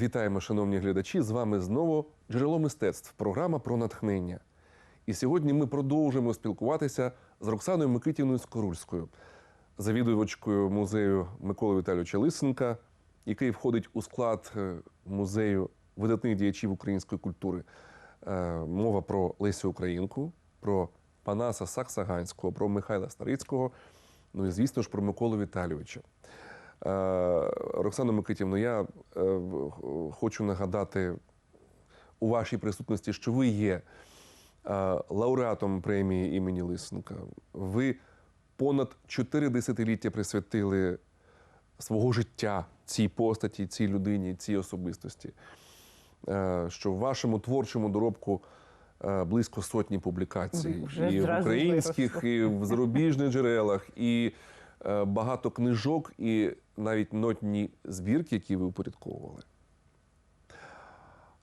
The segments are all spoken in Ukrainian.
Вітаємо, шановні глядачі! З вами знову джерело мистецтв, програма про натхнення. І сьогодні ми продовжуємо спілкуватися з Роксаною Микитівною Скорульською, завідувачкою музею Миколи Віталійовича Лисенка, який входить у склад е, музею видатних діячів української культури. Е, Мова про Лесю Українку, про Панаса Саксаганського, про Михайла Старицького, ну і звісно ж про Миколу Віталійовича. Е, Роксано Микитівно, я е, хочу нагадати у вашій присутності, що ви є е, лауреатом премії імені Лисенка. Ви понад чотири десятиліття присвятили свого життя цій постаті, цій людині, цій особистості. Що в вашому творчому доробку близько сотні публікацій Вже і в українських, виросло. і в зарубіжних джерелах, і багато книжок, і навіть нотні збірки, які ви упорядковували.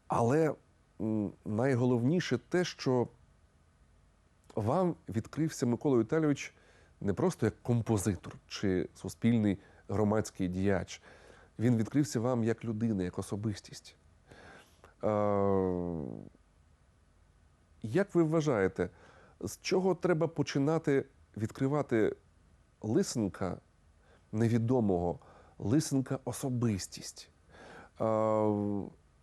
Але найголовніше те, що вам відкрився Микола Віталійович не просто як композитор чи суспільний громадський діяч. Він відкрився вам як людина, як особистість. Е, Як ви вважаєте, з чого треба починати відкривати лисенка невідомого, лисенка особистість?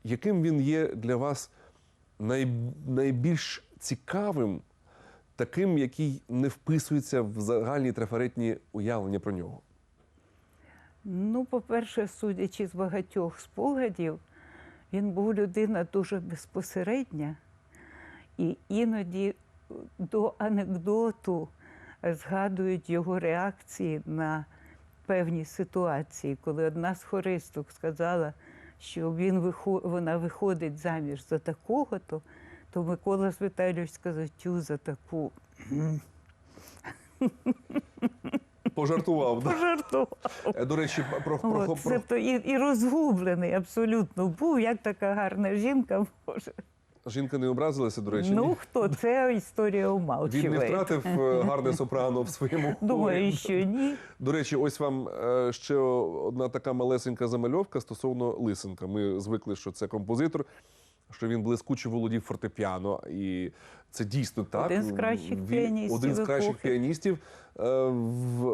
Яким він є для вас найбільш цікавим, таким, який не вписується в загальні трафаретні уявлення про нього? Ну, по-перше, судячи з багатьох спогадів, він був людина дуже безпосередня, і іноді до анекдоту згадують його реакції на певні ситуації, коли одна з хористок сказала, що він вихо- вона виходить заміж за такого-то, то Микола Світалійович сказав, тю за таку. Пожартував. да? Пожартував. Е, До речі, про, про, про, Тобто і, і розгублений абсолютно був, як така гарна жінка може. Жінка не образилася, до речі. ну ні? хто це історія Він умалчує. не втратив е, гарне сопрано в своєму хорі. Думаю, що ні. До речі, ось вам е, ще одна така малесенька замальовка стосовно Лисенка. Ми звикли, що це композитор, що він блискуче володів фортепіано. І це дійсно так. Один з кращих Він- піаністів Один з кращих епохи. піаністів. Е, В,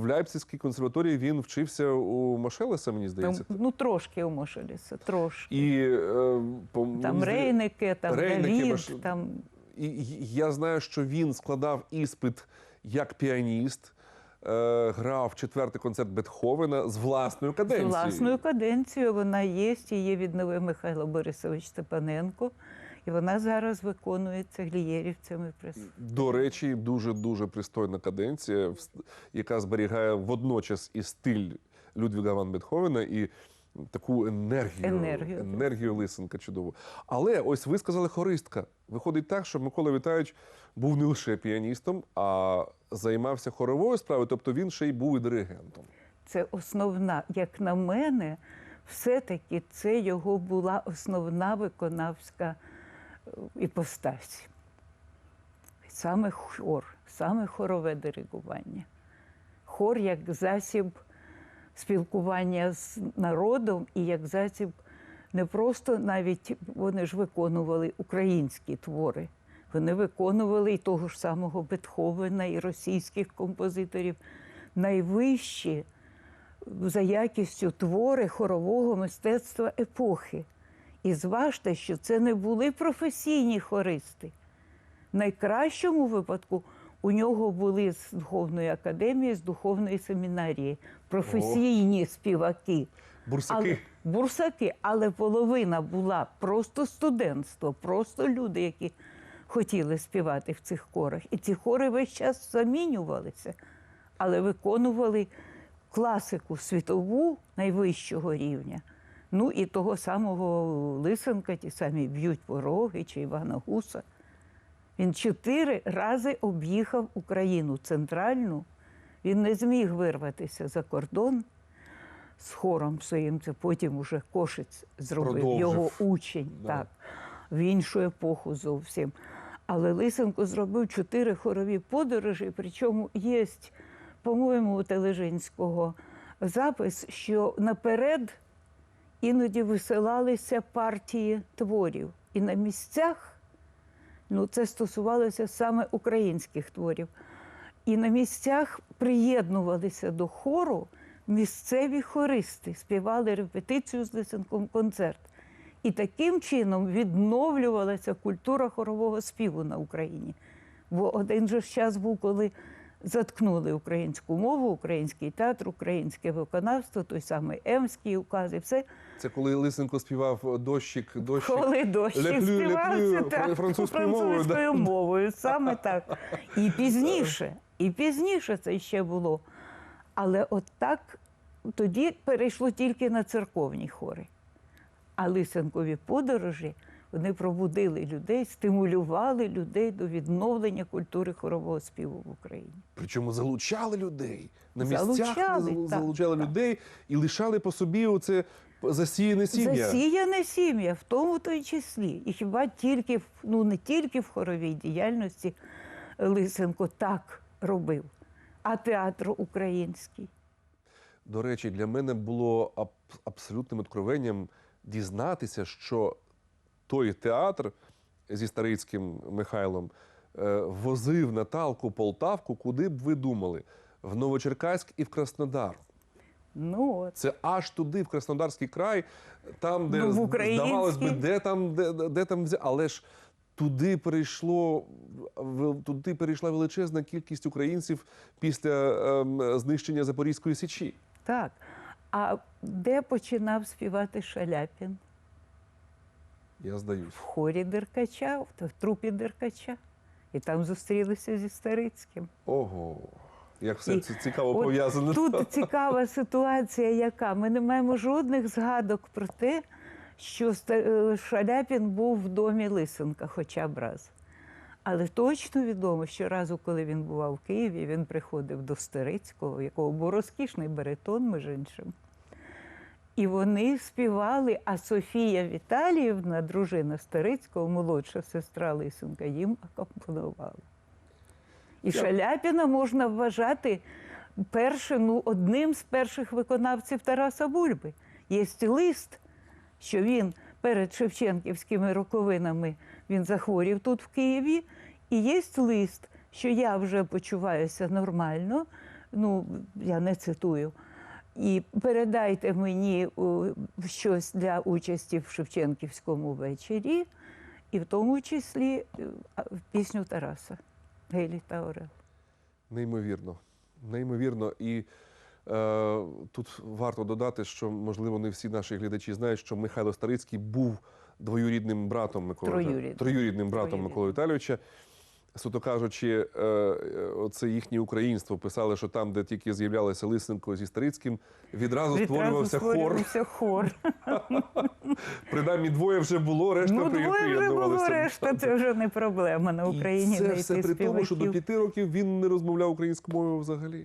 в Ляйпцизькій консерваторії він вчився у Машелеса, мені Там, здається. ну трошки умошилися, трошки. І, е, по- там Рейники, там Давід, Маш- там І я знаю, що він складав іспит як піаніст, грав четвертий концерт Бетховена з власною з каденцією. власною каденцією вона є, її відновив Михайло Борисович Степаненко. І вона зараз виконується глієрівцями прес. До речі, дуже дуже пристойна каденція, яка зберігає водночас і стиль Людвіга Ван Бетховена, і таку енергію, Енергію. енергію Лисенка чудову. Але ось ви сказали хористка. Виходить так, що Микола Віталійович був не лише піаністом, а займався хоровою справою, тобто він ще й був і диригентом. це основна, як на мене, все-таки це його була основна виконавська е, іпостась. Саме хор, саме хорове диригування. Хор як засіб спілкування з народом і як засіб не просто навіть вони ж виконували українські твори. Вони виконували і того ж самого Бетховена, і російських композиторів найвищі за якістю твори хорового мистецтва епохи. І зважте, що це не були професійні хористи. В найкращому випадку у нього були з духовної академії, з духовної семінарії професійні співаки. Бурсаки. Але, бурсаки, але половина була просто студентство, просто люди, які хотіли співати в цих хорах. І ці хори весь час замінювалися, але виконували класику світову найвищого рівня. Ну і того самого Лисенка, ті самі б'ють пороги чи Івана Гуса. Він чотири рази об'їхав Україну центральну. Він не зміг вирватися за кордон з хором своїм. Це потім уже Кошиць зробив Продовжив. його учень, Да. так, в іншу епоху зовсім. Але Лисенко зробив чотири хорові подорожі, причому є, по-моєму, у Тележинського запис, що наперед іноді висилалися партії творів. І на місцях, ну це стосувалося саме українських творів, і на місцях приєднувалися до хору місцеві хористи, співали репетицію з лисенком концерт. І таким чином відновлювалася культура хорового співу на Україні. Бо один же час був, коли заткнули українську мову, український театр, українське виконавство, той самий Емський указ і все. Це коли Лисенко співав дощик, дощик. Коли дощик Ляплю, співався так, французькою мовою, да. французькою мовою, саме так. І пізніше, і пізніше це ще було. Але от так тоді перейшло тільки на церковні хори. А лисенкові подорожі вони пробудили людей, стимулювали людей до відновлення культури хорового співу в Україні. Причому залучали людей. На місцях Залучали, зал- так, залучали так. людей і лишали по собі оце засіяне сім'я. Засіяне сім'я, в тому то й числі. І хіба тільки, ну не тільки в хоровій діяльності Лисенко так робив, а театр український. До речі, для мене було аб- абсолютним откровенням дізнатися, що той театр зі Старицьким Михайлом е, возив Наталку Полтавку, куди б ви думали? В Новочеркаськ і в Краснодар. Ну от. Це аж туди, в Краснодарський край, там, де Ну, в здавалось би, де там, де, де- там взяти. Але ж туди перейшло туди перейшла величезна кількість українців після ем, знищення Запорізької січі. Так. А де починав співати Шаляпін? Я здаюсь. В хорі Деркача, в трупі Деркача. І там зустрілися зі Старицьким. Ого, як все І це цікаво От пов'язано. Тут цікава ситуація, яка ми не маємо жодних згадок про те, що е, Шаляпін був в домі Лисенка хоча б раз. Але точно відомо, що разу, коли він бував в Києві, він приходив до Старицького, якого був розкішний баритон, між іншим. І вони співали, а Софія Віталіївна, дружина Старицького, молодша сестра Лисенка, їм акомпонувала. І Шаляпіна можна вважати першим, ну, одним з перших виконавців Тараса Бульби. Є лист, що він перед Шевченківськими роковинами він захворів тут в Києві. І є лист, що я вже почуваюся нормально. Ну, я не цитую. І передайте мені щось для участі в Шевченківському вечорі, і в тому числі е, пісню Тараса Гелі та Орел. Неймовірно. Неймовірно. І е, тут варто додати, що, можливо, не всі наші глядачі знають, що Михайло Старицький був двоюрідним братом Миколи Троюрідним. троюрідним братом Троюрідним. Миколи Віталійовича. Суто кажучи, е, е, оце їхнє українство писали, що там, де тільки з'являлися Лисенко зі Старицьким, відразу, Відразу створювався хор. хор. Принаймні двоє вже було, решта ну, двоє вже було, приєднувалися. решта це вже не проблема на Україні. І це все при тому, що до п'яти років він не розмовляв українською мовою взагалі.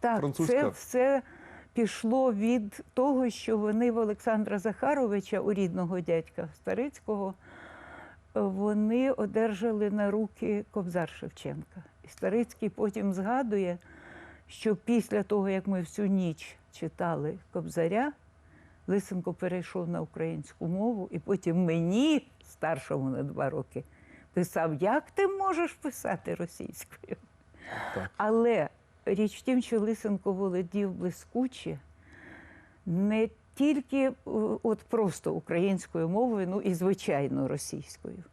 Так, французька. це все пішло від того, що вони в Олександра Захаровича, у рідного дядька Старицького, вони одержали на руки Кобзар Шевченка. І Старицький потім згадує, що після того, як ми всю ніч читали Кобзаря, Лисенко перейшов на українську мову, і потім мені, старшому на два роки, писав, як ти можеш писати російською? Так. Але річ в тім, що Лисенко володів блискуче не тільки е, от просто українською мовою, ну і звичайно російською.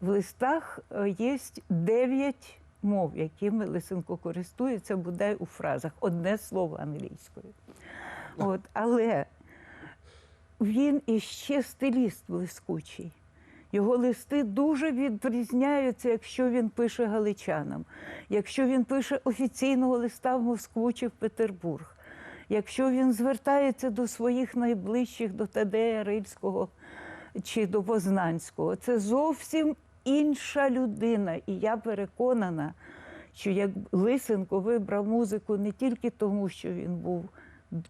В листах е, є дев'ять мов, якими Лисенко користується, бодай у фразах, одне слово англійською. От, але він іще стиліст блискучий. Його листи дуже відрізняються, якщо він пише галичанам, якщо він пише офіційного листа в Москву чи в Петербург, якщо він звертається до своїх найближчих, до Тадея Рильського чи до Познанського. Це зовсім інша людина. І я переконана, що як Лисенко вибрав музику не тільки тому, що він був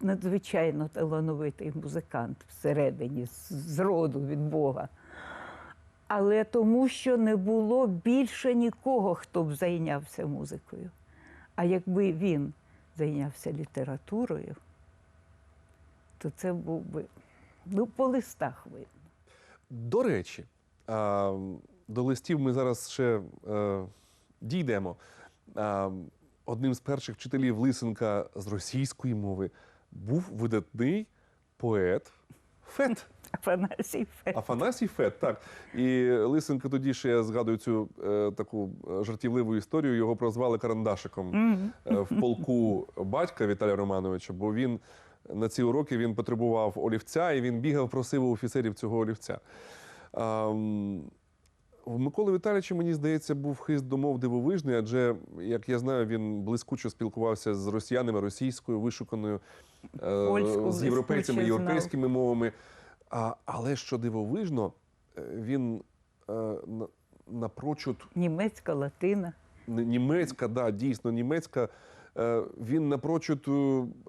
надзвичайно талановитий музикант всередині, з- роду від Бога. Але тому, що не було більше нікого, хто б зайнявся музикою. А якби він зайнявся літературою, то це був би Ну, по листах видно. До речі, до листів ми зараз ще е, дійдемо. Одним з перших вчителів Лисенка з російської мови був видатний поет Фет. Афанасій Фет. Афанасій Фет, так. І Лисенко тоді ще я згадую цю е, таку жартівливу історію. Його прозвали карандашиком е, в полку батька Віталія Романовича, бо він на ці уроки він потребував олівця і він бігав, просив у офіцерів цього олівця. А, м, в Миколи Віталійовича, мені здається, був хист до мов дивовижний, адже, як я знаю, він блискуче спілкувався з росіянами, російською, вишуканою, е, Польську з європейцями, європейськими мовами. А, але що дивовижно, е, він е, напрочуд Німецька, латина. Німецька, да, дійсно німецька. Е, Він напрочуд е,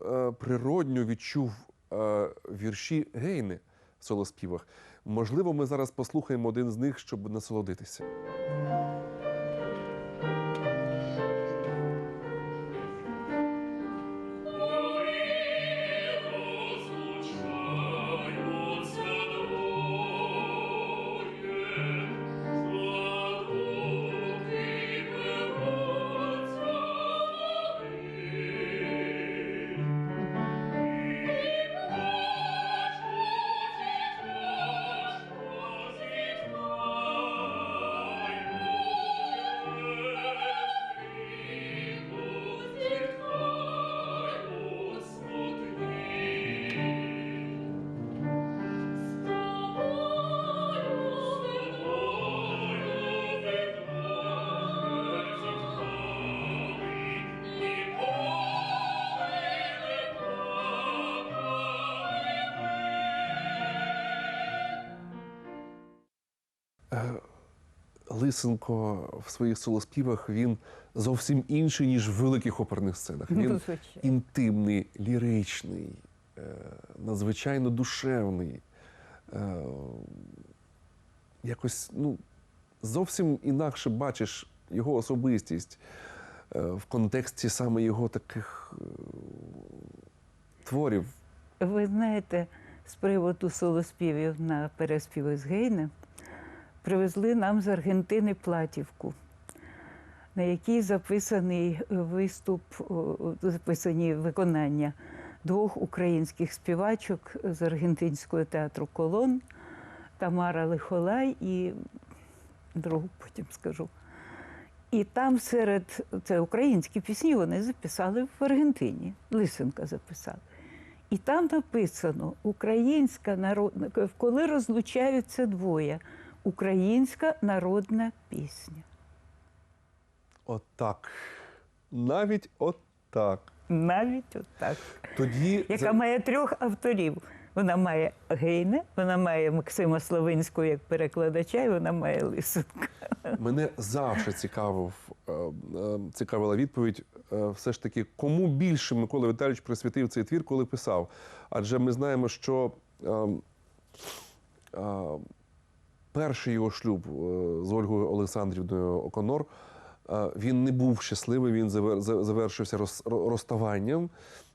е, природньо відчув е, вірші Гейни в солоспівах. Можливо, ми зараз послухаємо один з них, щоб насолодитися. Лисенко в своїх солоспівах він зовсім інший, ніж в великих оперних сценах. Ну, Він інтимний, ліричний, е, надзвичайно душевний. Е, Якось ну, зовсім інакше бачиш його особистість е, в контексті саме його таких творів. Ви знаєте, з приводу солоспівів на переспіви з Гейне привезли нам з Аргентини платівку, на якій записаний виступ, записані виконання двох українських співачок з аргентинського театру Колон Тамара Лихолай і другу потім скажу. І там серед це українські пісні вони записали в Аргентині. Лисенка записав. І там написано українська народна, коли розлучаються двоє, українська народна пісня. Отак. Навіть отак. Навіть отак. Тоді Яка має трьох авторів. Вона має Гейне, вона має Максима Славинського як перекладача, і вона має Лисенка. Мене завжди цікавив, е, е, цікавила відповідь. е, Все ж таки, кому більше Микола Віталійович присвятив цей твір, коли писав? Адже ми знаємо, що е, е, перший його шлюб е, з Ольгою Олександрівною Оконор. е, Він не був щасливий, він завершився розставанням.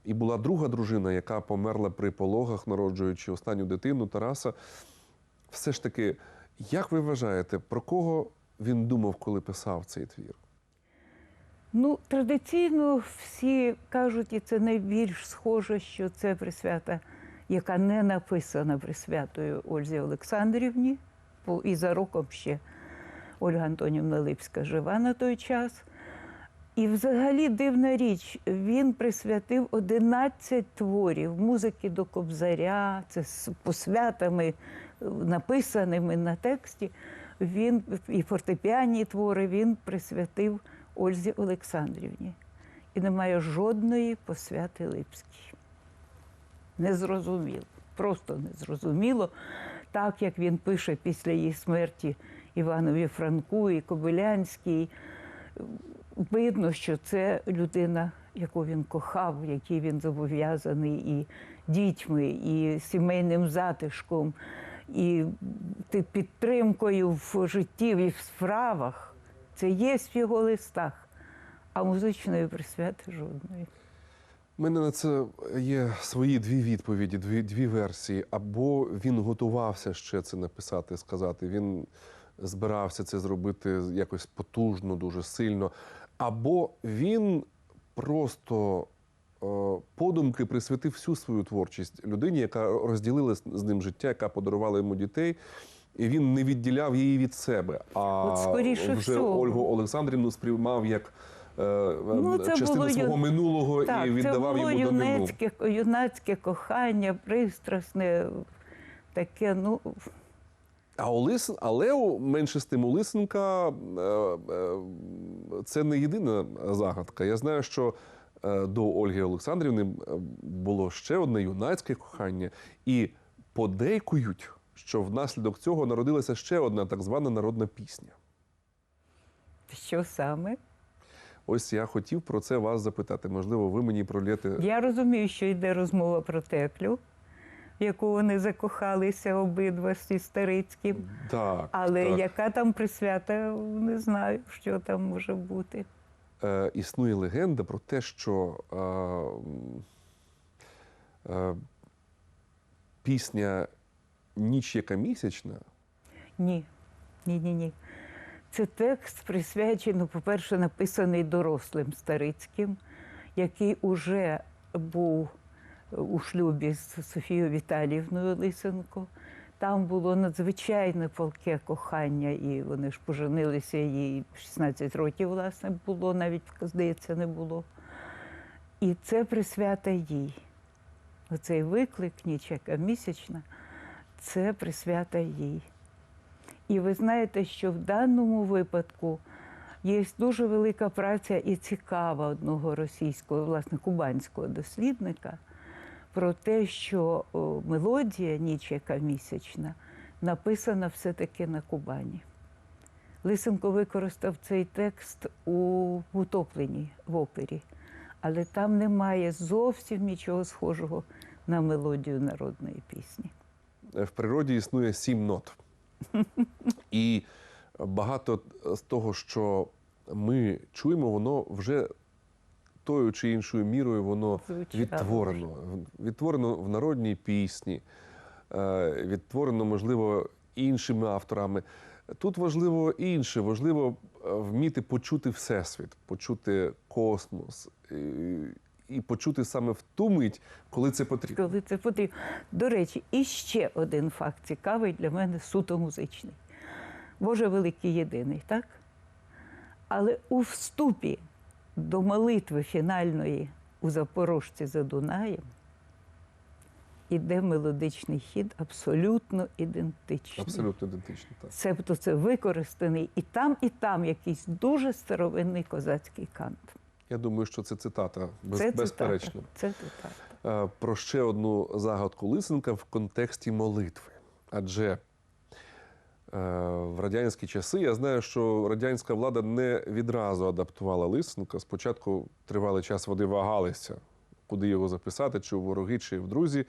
І була друга дружина, яка померла при пологах, народжуючи останню дитину Тараса. Все ж таки, як ви вважаєте, про кого він думав, коли писав цей твір? Ну, традиційно всі кажуть, і це найбільш схоже, що це присвята, яка не написана присвятою Ользі Олександрівні, і за роком ще Ольга Антонівна Липська жива на той час. І взагалі дивна річ, він присвятив 11 творів музики до Кобзаря, це з посвятами, е, написаними на тексті. Він і фортепіанні твори він присвятив Ользі Олександрівні. І немає жодної посвяти Липській. Незрозуміло, просто незрозуміло. Так як він пише після її смерті Іванові Франку і Кобилянській, видно, що це людина, яку він кохав, якій він зобов'язаний і дітьми, і сімейним затишком, і підтримкою в житті і в справах. Це є в його листах, а музичної присвяти жодної. У мене на це є свої дві відповіді, дві, дві версії. Або він готувався ще це написати, сказати. Він збирався це зробити якось потужно, дуже сильно. Або він просто е, подумки присвятив всю свою творчість людині, яка розділила з ним життя, яка подарувала йому дітей. І він не відділяв її від себе. А От скоріше вже всього. Ольгу Олександрівну сприймав як Ну, це частину було свого минулого Так, і це віддавав було йому давнину. юнацьке, юнацьке кохання, пристрасне, таке, ну, А у але менше з тим у Лисенка е, е, це не єдина загадка. Я знаю, що е, до Ольги Олександрівни е, було ще одне юнацьке кохання, і подейкують, що внаслідок цього народилася ще одна так звана народна пісня. що саме? Ось я хотів про це вас запитати. Можливо, ви мені пролєте Я розумію, що йде розмова про теплю, в яку вони закохалися обидва зі Старицьким. так. Але так. яка там присвята, не знаю, що там може бути. е, існує легенда про те, що е, е, пісня Ніч яка місячна Ні, ні, ні, ні. Це текст присвячений, по-перше, написаний дорослим Старицьким, який уже був у шлюбі з Софією Віталіївною Лисенко. Там було надзвичайне палке кохання, і вони ж поженилися їй 16 років, власне, було, навіть, здається, не було. І це присвята їй. Оцей виклик, ніч яка місячна, це присвята їй. І ви знаєте, що в даному випадку є дуже велика праця і цікава одного російського, власне, кубанського дослідника про те, що мелодія ніч яка місячна написана все-таки на Кубані. Лисенко використав цей текст у утопленні в опері, але там немає зовсім нічого схожого на мелодію народної пісні. В природі існує сім нот. І багато з того, що ми чуємо, воно вже тою чи іншою мірою воно відтворено. Відтворено в народній пісні, е, відтворено, можливо, іншими авторами. Тут важливо інше, важливо е, вміти почути Всесвіт, почути космос і, почути саме в ту мить, коли це потрібно. коли це потрібно. До речі, і ще один факт цікавий для мене суто музичний. Боже великий єдиний, так? Але у вступі до молитви фінальної у Запорожці за Дунаєм іде мелодичний хід абсолютно ідентичний. Абсолютно ідентично. Так. Себто це використаний і там, і там якийсь дуже старовинний козацький кант. Я думаю, що це цитата, без, це цитата. безперечно. Це цитата. Е, Про ще одну загадку Лисенка в контексті молитви. Адже е, в радянські часи я знаю, що радянська влада не відразу адаптувала Лисенка. Спочатку тривалий час вони вагалися, куди його записати, чи у вороги, чи в друзі.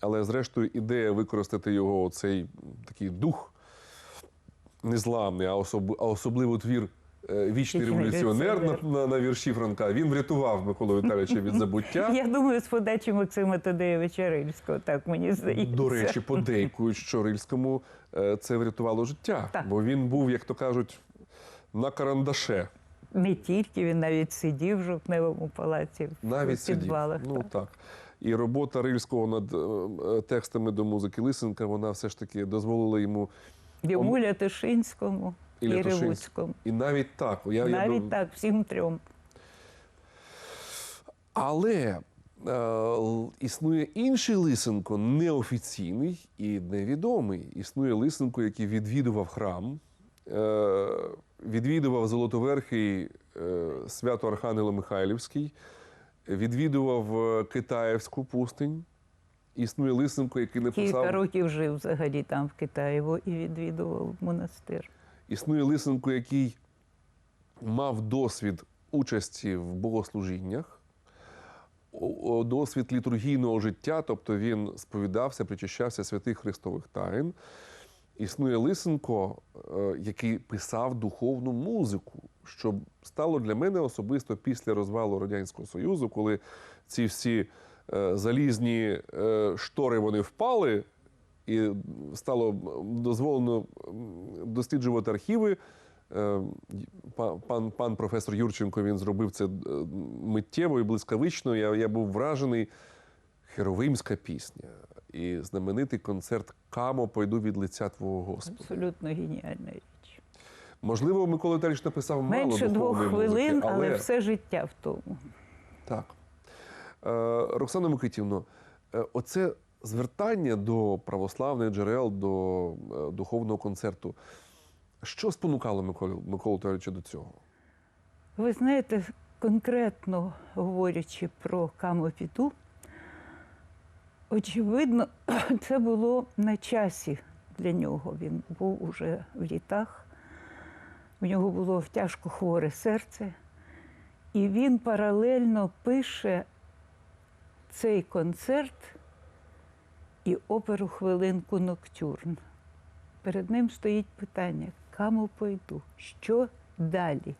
Але зрештою ідея використати його цей такий дух незламний, а, особливо твір Вічний Вічний революціонер на, на, на вірші Франка. Він врятував Миколу Віталійовича від забуття. Я думаю, з подачі Максима Тадеєвича Рильського, так мені здається. До речі, подейкують, що Рильському е, це врятувало життя, Так. бо він був, як то кажуть, на карандаше. Не тільки він навіть сидів в жовтневому палаці в Навіть сидів. підвалах. Ну так. І робота Рильського над е, е, текстами до музики Лисенка, вона все ж таки дозволила йому. Йому Лятошинському І і, навіть так. Я, я Навіть дум- так, всім трьом. Але е, існує інший Лисенко, неофіційний і невідомий. Існує Лисенко, який відвідував храм, е, відвідував Золотоверхий е, свято Архангело Михайлівський, відвідував е, Китаївську пустинь. Існує Лисенко, який Кілька років жив взагалі там в Китаєво і відвідував монастир. Існує Лисенко, який мав досвід участі в богослужіннях, досвід літургійного життя, тобто він сповідався, причащався святих Христових таїн. Існує Лисенко, е, який писав духовну музику, що стало для мене особисто після розвалу Радянського Союзу, коли ці всі е, залізні е, штори вони впали, і стало дозволено досліджувати архіви. Е, Пан, пан професор Юрченко він зробив це е, миттєво і блискавично. Я, я був вражений. Херовимська пісня і знаменитий концерт Камо Пойду від лиця Твого Господа. Абсолютно геніальна річ. Можливо, Микола Віталійович написав мало Менше двох хвилин, музики, але... все життя в тому. Так. Е, Роксана Микитівно, оце звертання до православних джерел, до е, духовного концерту. Що спонукало Миколу, Миколу Віталійовича до цього? Ви знаєте, конкретно говорячи про Камопіту, очевидно, це було на часі для нього. Він був уже в літах, у нього було тяжко хворе серце, і він паралельно пише цей концерт і оперу хвилинку Ноктюрн. Перед ним стоїть питання: кому пойду? Що далі?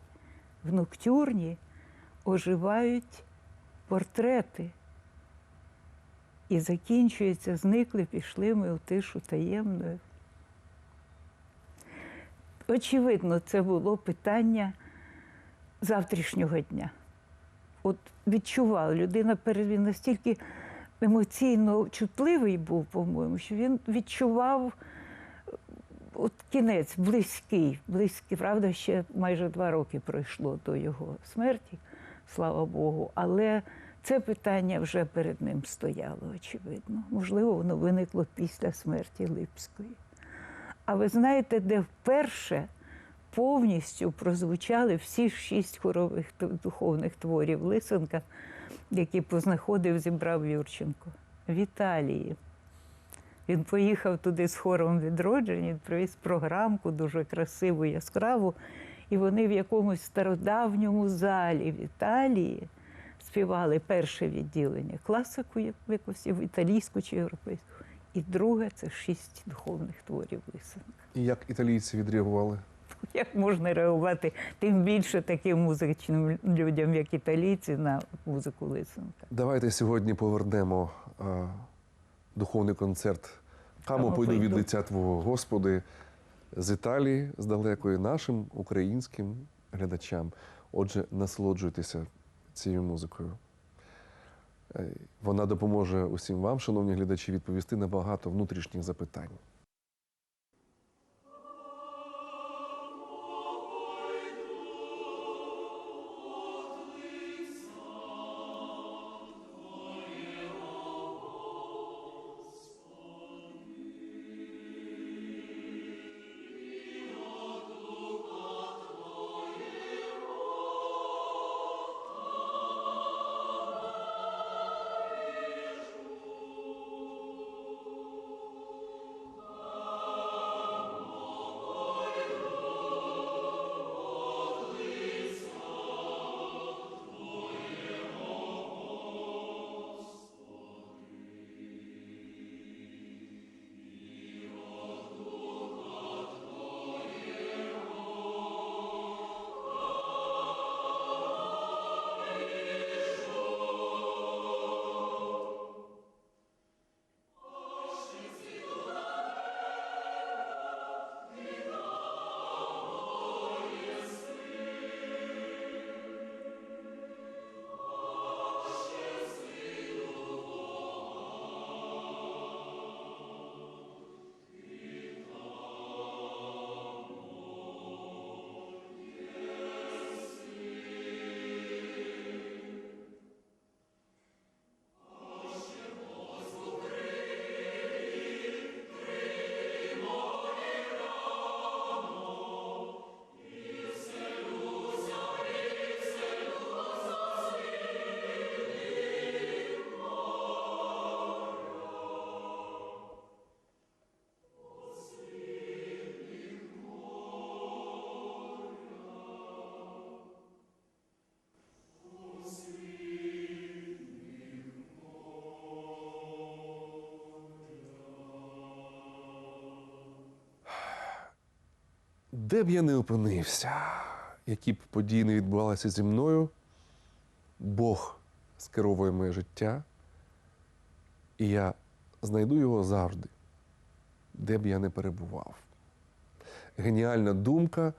В ноктюрні оживають портрети. І закінчується, зникли, пішли ми у тишу таємною. Очевидно, це було питання завтрашнього дня. От відчував, людина перед він настільки емоційно чутливий був, по-моєму, що він відчував от кінець близький, близький. Правда, ще майже два роки пройшло до його смерті, слава Богу. Але це питання вже перед ним стояло, очевидно. Можливо, воно виникло після смерті Липської. А ви знаєте, де вперше повністю прозвучали всі шість хорових духовних творів Лисенка, які познаходив, зібрав Юрченко в Італії. Він поїхав туди з хором відродження, він привіз програмку дуже красиву, яскраву. І вони в якомусь стародавньому залі в Італії співали перше відділення класику як- якусь італійську чи європейську. І друге це шість духовних творів Лисенка. І як італійці відреагували? Як можна реагувати тим більше таким музичним людям, як італійці, на музику Лисенка? Давайте сьогодні повернемо е, духовний концерт Камо «Камо пойду від лиця Твого Господи з Італії, з далекої нашим українським глядачам. Отже, насолоджуйтеся цією музикою. Е, Вона допоможе усім вам, шановні глядачі, відповісти на багато внутрішніх запитань. Де б я не опинився, які б події не відбувалися зі мною, Бог скеровує моє життя, і я знайду його завжди, де б я не перебував. Геніальна думка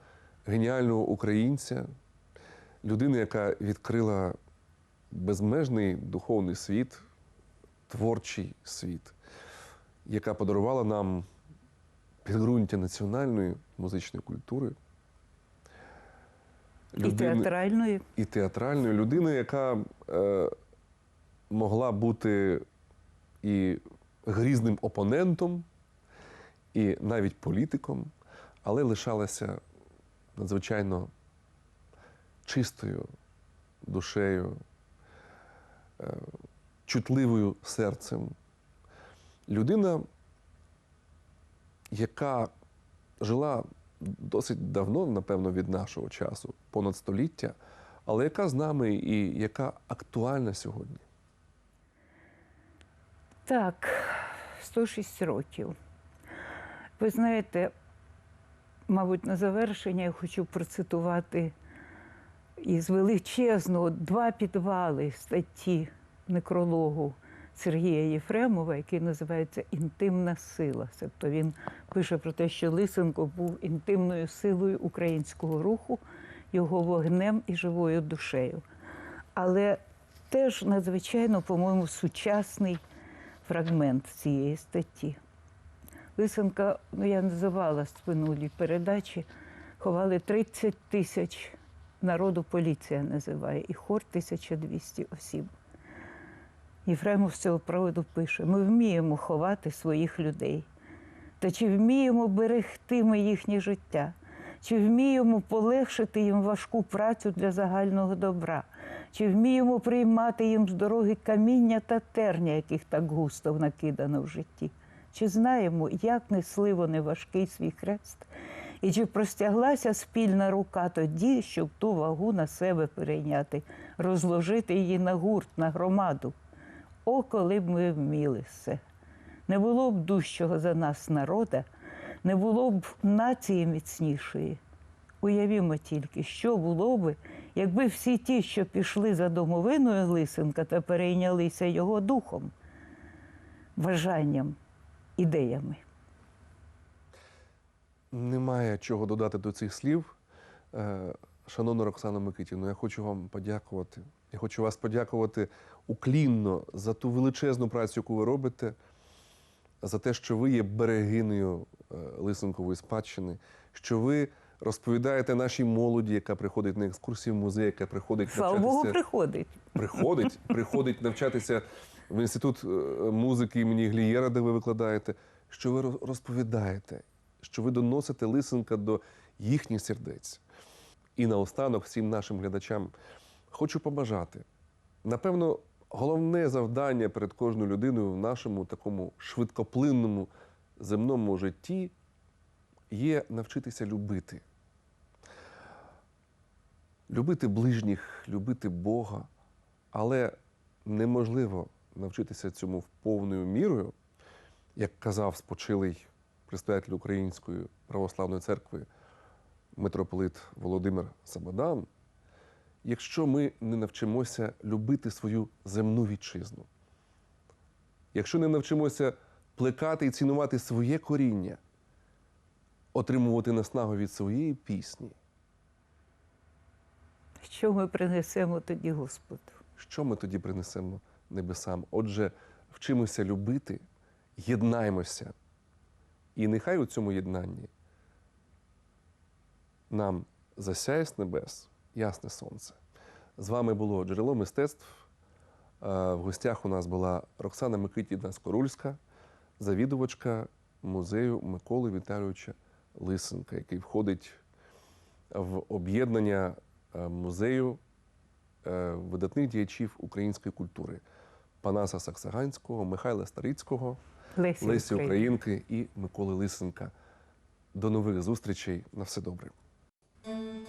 геніального українця, людини, яка відкрила безмежний духовний світ, творчий світ, яка подарувала нам підґрунтя національної музичної культури. І театральної. і театральної людини, яка е, могла бути і грізним опонентом, і навіть політиком, але лишалася надзвичайно чистою душею, е, чутливою серцем. Людина, яка жила досить давно, напевно, від нашого часу, понад століття, але яка з нами і яка актуальна сьогодні. Так, 106 років. Ви знаєте, мабуть, на завершення я хочу процитувати із величезного два підвали статті некрологу Сергія Єфремова, який називається Інтимна сила. Тобто він пише про те, що Лисенко був інтимною силою українського руху, його вогнем і живою душею. Але теж надзвичайно, по-моєму, сучасний фрагмент цієї статті. Лисенка, ну я називала в минулій передачі, ховали 30 тисяч народу поліція називає, і хор 1200 осіб. Єфремов з цього приводу пише: ми вміємо ховати своїх людей. Та чи вміємо берегти ми їхнє життя? Чи вміємо полегшити їм важку працю для загального добра? Чи вміємо приймати їм з дороги каміння та терня, яких так густо накидано в житті? Чи знаємо, як несли вони важкий свій хрест? І чи простяглася спільна рука тоді, щоб ту вагу на себе перейняти, розложити її на гурт, на громаду? О, коли б ми вміли все. Не було б дужчого за нас народа, не було б нації міцнішої. Уявімо тільки, що було би, якби всі ті, що пішли за домовиною Лисенка та перейнялися його духом, бажанням, ідеями. Немає чого додати до цих слів. Е, Шановна Роксана Микитівна, я хочу вам подякувати. Я хочу вас подякувати уклінно за ту величезну працю, яку ви робите, за те, що ви є берегинею Лисенкової спадщини, що ви розповідаєте нашій молоді, яка приходить на екскурсії в музей, яка приходить Слава Богу, приходить. приходить, приходить навчатися в інститут е, музики імені Глієра, де ви викладаєте, що ви розповідаєте, що ви доносите лисенка до їхніх сердець. І наостанок всім нашим глядачам хочу побажати. Напевно, головне завдання перед кожною людиною в нашому такому швидкоплинному земному житті є навчитися любити. Любити ближніх, любити Бога, але неможливо навчитися цьому повною мірою, як казав спочилий представитель Української православної церкви митрополит Володимир Сабадан, якщо ми не навчимося любити свою земну вітчизну, якщо не навчимося плекати і цінувати своє коріння, отримувати наснагу від своєї пісні, Що ми принесемо тоді Господу? що ми тоді принесемо небесам? Отже, вчимося любити, єднаймося. І нехай у цьому єднанні нам засяє з небес ясне сонце. З вами було джерело мистецтв. Е, В гостях у нас була Роксана Микитівна Скорульська, завідувачка музею Миколи Віталійовича Лисенка, який входить в об'єднання е, музею е, видатних діячів української культури Панаса Саксаганського, Михайла Старицького, Лесі, Лесі Українки. Українки і Миколи Лисенка. До нових зустрічей. На все добре.